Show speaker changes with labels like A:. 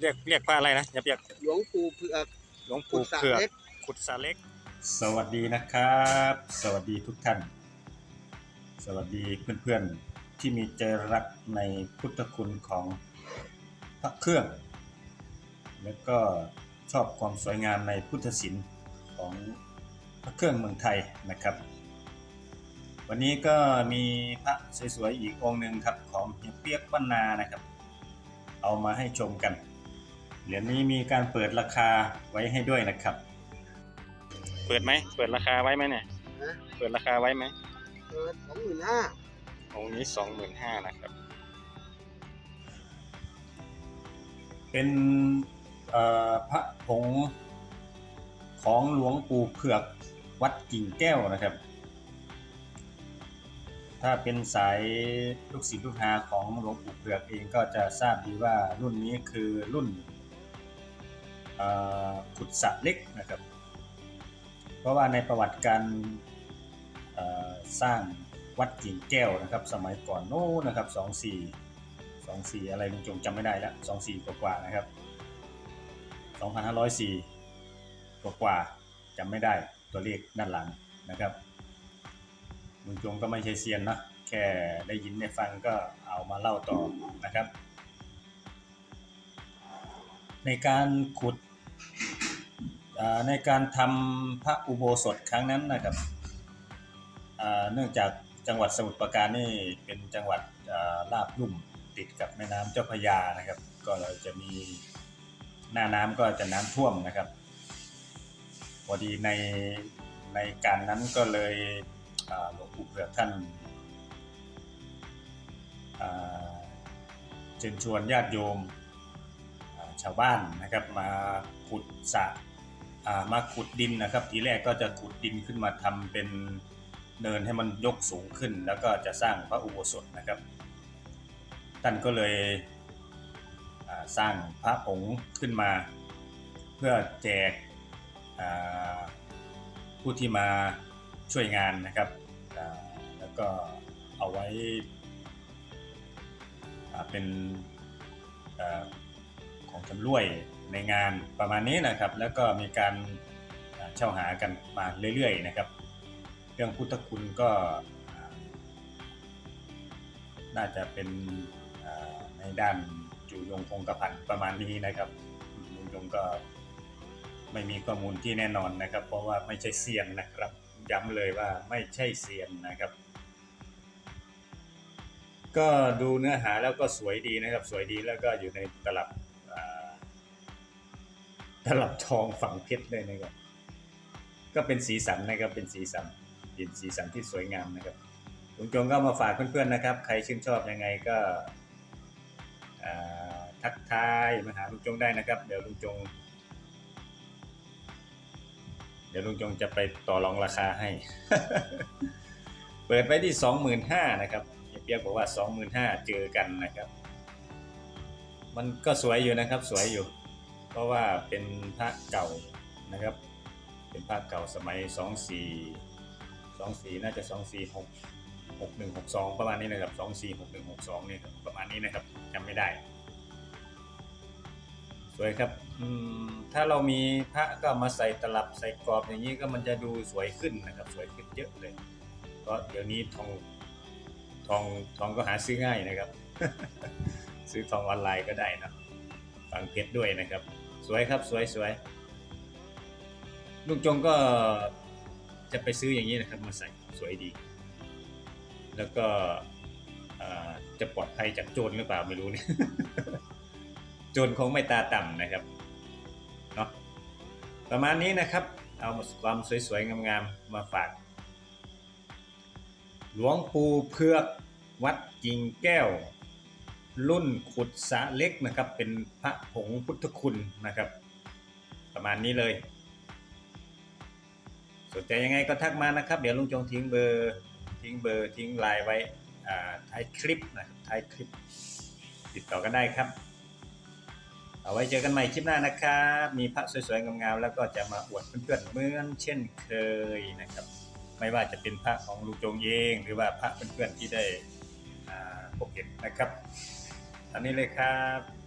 A: เรียกเรียกพระอะไรนะอย่าเรียก
B: หลวงปู่เผือก
A: หลวง
B: กุ
A: ปู่
B: ศะ
A: เผือก
B: เล็ก
A: ขุดสาเล็ก สวัสดีนะครับ สวัสดีทุกท่าน สวัสดีเพื่อนๆที่มีใจรักในพุทธคุณของพระเครื่อง แล้วก็ชอบความสวยงามในพุทธศิลป์ของพระเครื่องเมืองไทยนะครับ วันนี้ก็มีพระสวยๆอีกองค์หนึ่งครับของเฮียเปียกบ้านนานะครับ เอามาให้ชมกัน เหรียญนี้มีการเปิดราคาไว้ให้ด้วยนะครับ เปิดไหม เปิดราคาไว้ไหมเนี่ย
B: นะ
A: เปิดราคาไว้ไหม
B: เออสองหมื่นห้า
A: องค์นี้สองหมื่นห้านะครับ เป็นเอ่อพระผงของหลวงปู่เผือกวัดกิ่งแก้วนะครับ ถ้าเป็นสายลูกศิษย์ลูกหาของหลวงปู่เผือกเองก็จะทราบดีว่ารุ่นนี้คือรุ่นเอ่อ ขุดสระเล็กนะครับ เพราะว่าในประวัติการสร้างวัดกิ่งแก้วนะครับ สมัยก่อนโน้นนะครับ24 24อะไรลุงจงจำไม่ได้แล้ว24กว่าๆนะครับ2504กว่าๆจำไม่ได้ตัวเลขด้านหลังนะครับลุงจงก็ไม่ใช่เซียนนะแค่ได้ยินได้ฟังก็เอามาเล่าต่อนะครับ ในการขุด ในการทำพระอุโบสถครั้งนั้นนะครับเนื่องจากจังหวัดสมุทรปราการนี่เป็นจังหวัดอ่าลาบลุ่มติดกับแม่น้ำเจ้าพระยานะครับ ก็เราจะมีหน้าน้ำก็จะน้ำท่วมนะครับพอดีในในการนั้นก็เลยหลวงปู่เผือกท่านเชิญชวนญาติโยม ชาวบ้านนะครับมาขุดสระมาขุดดินนะครับ ทีแรกก็จะขุดดินขึ้นมาทำเป็นเนินให้มันยกสูงขึ้น แล้วก็จะสร้างพระอุโบสถนะครับ ท่านก็เลยสร้างพระผงค์ขึ้นมา เพื่อแจกผู้ที่มาช่วยงานนะครับ แล้วก็เอาไว้เป็น ของจำรวยในงานประมาณนี้นะครับ แล้วก็มีการเช่าหากันมาเรื่อยๆนะครับ เรื่องพุทธคุณก็ น่าจะเป็นในด้านจุยงคงกระพันประมาณนี้นะครับลุงยงก็ไม่มีข้อมูลที่แน่นอนนะครับ เพราะว่าไม่ใช่เซียนนะครับ ย้ำเลยว่าไม่ใช่เซียนนะครับ ก็ดูเนื้อหาแล้วก็สวยดีนะครับ สวยดีแล้วก็อยู่ในตลับ ตลับทองฝังเพชรเลยนะครับ ก็เป็นสีสันนะครับเป็นสีสันเป็นสีสันที่สวยงามนะครับลุงจงก็มาฝากเพื่อนๆนะครับ ใครชื่นชอบยังไงก็ทักทายมาหาลุงจงได้นะครับ เดี๋ยวลุงจง เดี๋ยวลุงจงจะไปต่อรองราคาให้ เปิดไว้ที่สองหมื่นห้านะครับเฮียเปียกบอกว่าสองหมื่นห้าเจอกันนะครับ มันก็สวยอยู่นะครับ สวยอยู่ เพราะว่าเป็นพระเก่านะครับ เป็นพระเก่าสมัยสองสี่สองสี่น่าจะสองสี่หกหกหนึ่งหกสองประมาณนี้นะครับสองสี่หกหนึ่งหกสองเนี่ยประมาณนี้นะครับจำไม่ได้ สวยครับถ้าเรามีพระก็มาใส่ตลับใส่กรอบอย่างนี้ก็มันจะดูสวยขึ้นนะครับ สวยขึ้นเยอะเลยเพราะเดี๋ยวนี้ทองทองทองก็หาซื้อง่ายนะครับ ซื้อทองออนไลน์ก็ได้นะฝังเพชรด้วยนะครับ สวยครับสวยสวยลุงจงก็จะไปซื้ออย่างนี้นะครับมาใส่สวยดี แล้วก็จะปลอดภัยจากโจรหรือเปล่าไม่รู้เนี่ยโจรคงไม่ตาต่ำนะครับเนาะประมาณนี้นะครับ เอาความสวยๆงามๆมาฝาก หลวงปู่เพือกวัดกิ่งแก้ว รุ่นขุดสะเล็กนะครับ เป็นพระผงพุทธคุณนะครับ ประมาณนี้เลย สนใจยังไงก็ทักมานะครับ เดี๋ยวลุงจงทิ้งเบอร์ทิ้งเบอร์ทิ้งไลน์ไว้อ่าท้ายคลิปนะครับท้ายคลิป ติดต่อกันได้ครับ เอาไว้เจอกันใหม่คลิปหน้านะครับ มีพระสวยๆงามๆแล้วก็จะมาอวดเพื่อนๆเหมือนเช่นเคยนะครับ ไม่ว่าจะเป็นพระของลุงจงเอง หรือว่าพระเพื่อนๆที่ได้พบเห็นนะครับ อันนี้เลยครับ